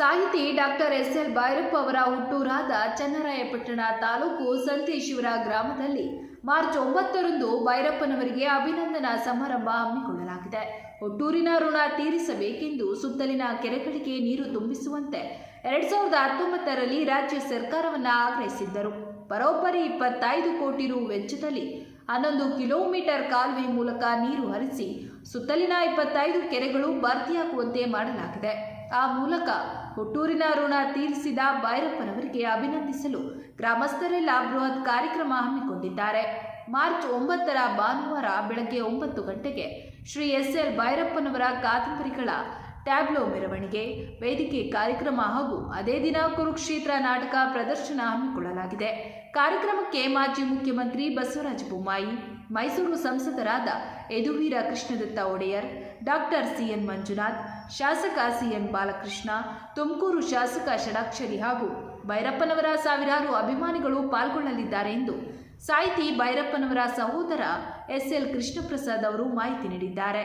ಸಾಹಿತಿ doctor S L Bhyrappa ಅವರ ಹುಟ್ಟೂರಾದ ಚನ್ನರಾಯಪಟ್ಟಣ ತಾಲೂಕು ಸಂತೇಶ್ವರ ಗ್ರಾಮದಲ್ಲಿ ಮಾರ್ಚ್ ಒಂಬತ್ತರಂದು ಭೈರಪ್ಪನವರಿಗೆ ಅಭಿನಂದನಾ ಸಮಾರಂಭ ಹಮ್ಮಿಕೊಳ್ಳಲಾಗಿದೆ. ಹುಟ್ಟೂರಿನ ಋಣ ತೀರಿಸಬೇಕೆಂದು ಸುತ್ತಲಿನ ಕೆರೆಗಳಿಗೆ ನೀರು ತುಂಬಿಸುವಂತೆ ಎರಡ್ ಸಾವಿರದ ಹತ್ತೊಂಬತ್ತರಲ್ಲಿ ರಾಜ್ಯ ಸರ್ಕಾರವನ್ನು ಆಗ್ರಹಿಸಿದ್ದರು. ಬರೋಬ್ಬರಿ ಇಪ್ಪತ್ತೈದು ಕೋಟಿ ರು ವೆಚ್ಚದಲ್ಲಿ ಹನ್ನೊಂದು ಕಿಲೋಮೀಟರ್ ಕಾಲುವೆ ಮೂಲಕ ನೀರು ಹರಿಸಿ ಸುತ್ತಲಿನ ಇಪ್ಪತ್ತೈದು ಕೆರೆಗಳು ಭರ್ತಿಯಾಗುವಂತೆ ಮಾಡಲಾಗಿದೆ. ಆ ಮೂಲಕ ಹುಟ್ಟೂರಿನ ಋಣ ತೀರಿಸಿದ ಭೈರಪ್ಪನವರಿಗೆ ಅಭಿನಂದಿಸಲು ಗ್ರಾಮಸ್ಥರೆಲ್ಲ ಬೃಹತ್ ಕಾರ್ಯಕ್ರಮ ಹಮ್ಮಿಕೊಂಡಿದ್ದಾರೆ. ಮಾರ್ಚ್ ಒಂಬತ್ತರ ಭಾನುವಾರ ಬೆಳಗ್ಗೆ ಒಂಬತ್ತು ಗಂಟೆಗೆ ಶ್ರೀ ಎಸ್ ಎಲ್ ಭೈರಪ್ಪನವರ ಕಾದಂಬರಿಗಳ ಟ್ಯಾಬ್ಲೋ ಮೆರವಣಿಗೆ, ವೇದಿಕೆ ಕಾರ್ಯಕ್ರಮ ಹಾಗೂ ಅದೇ ದಿನ ಕುರುಕ್ಷೇತ್ರ ನಾಟಕ ಪ್ರದರ್ಶನ ಹಮ್ಮಿಕೊಳ್ಳಲಾಗಿದೆ. ಕಾರ್ಯಕ್ರಮಕ್ಕೆ ಮಾಜಿ ಮುಖ್ಯಮಂತ್ರಿ ಬಸವರಾಜ ಬೊಮ್ಮಾಯಿ, ಮೈಸೂರು ಸಂಸದರಾದ ಯದುವೀರ ಕೃಷ್ಣದತ್ತ ಒಡೆಯರ್, ಡಾಕ್ಟರ್ ಸಿಎನ್ ಮಂಜುನಾಥ್, ಶಾಸಕ ಸಿಎನ್ ಬಾಲಕೃಷ್ಣ, ತುಮಕೂರು ಶಾಸಕ ಷಡಾಕ್ಷರಿ ಹಾಗೂ ಭೈರಪ್ಪನವರ ಸಾವಿರಾರು ಅಭಿಮಾನಿಗಳು ಪಾಲ್ಗೊಳ್ಳಲಿದ್ದಾರೆ ಎಂದು ಸಾಹಿತಿ ಭೈರಪ್ಪನವರ ಸಹೋದರ ಎಸ್ಎಲ್ ಕೃಷ್ಣಪ್ರಸಾದ್ ಅವರು ಮಾಹಿತಿ ನೀಡಿದ್ದಾರೆ.